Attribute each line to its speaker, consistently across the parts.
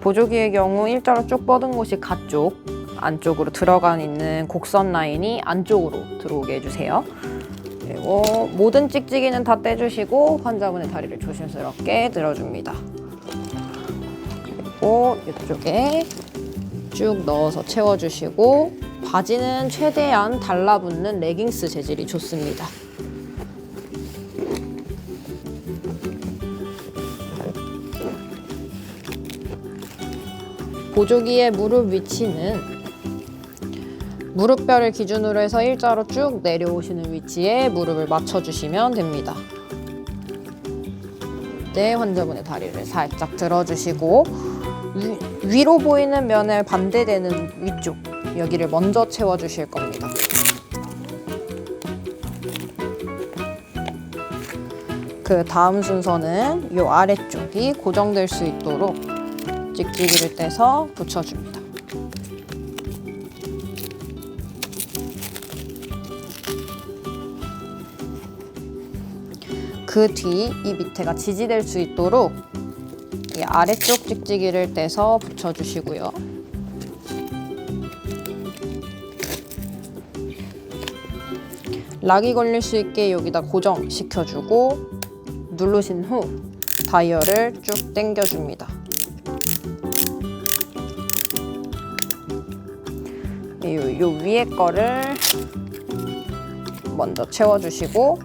Speaker 1: 보조기의 경우 일자로 쭉 뻗은 곳이 가쪽 안쪽으로 들어가 있는 곡선 라인이 안쪽으로 들어오게 해주세요. 그리고 모든 찍찍이는 다 떼주시고 환자분의 다리를 조심스럽게 들어줍니다. 그리고 이쪽에 쭉 넣어서 채워주시고 바지는 최대한 달라붙는 레깅스 재질이 좋습니다. 보조기의 무릎 위치는 무릎뼈를 기준으로 해서 일자로 쭉 내려오시는 위치에 무릎을 맞춰주시면 됩니다. 네, 환자분의 다리를 살짝 들어주시고 위, 위로 보이는 면에 반대되는 위쪽 여기를 먼저 채워주실 겁니다. 그 다음 순서는 이 아래쪽이 고정될 수 있도록 찍찍이를 떼서 붙여줍니다. 그 뒤 이 밑에가 지지될 수 있도록 이 아래쪽 찍찍이를 떼서 붙여주시고요. 락이 걸릴 수 있게 여기다 고정시켜주고 누르신 후 다이얼을 쭉 당겨줍니다. 요, 요 위에 거를 먼저 채워주시고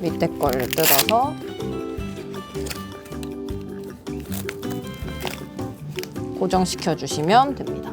Speaker 1: 밑에 거를 뜯어서 고정시켜 주시면 됩니다.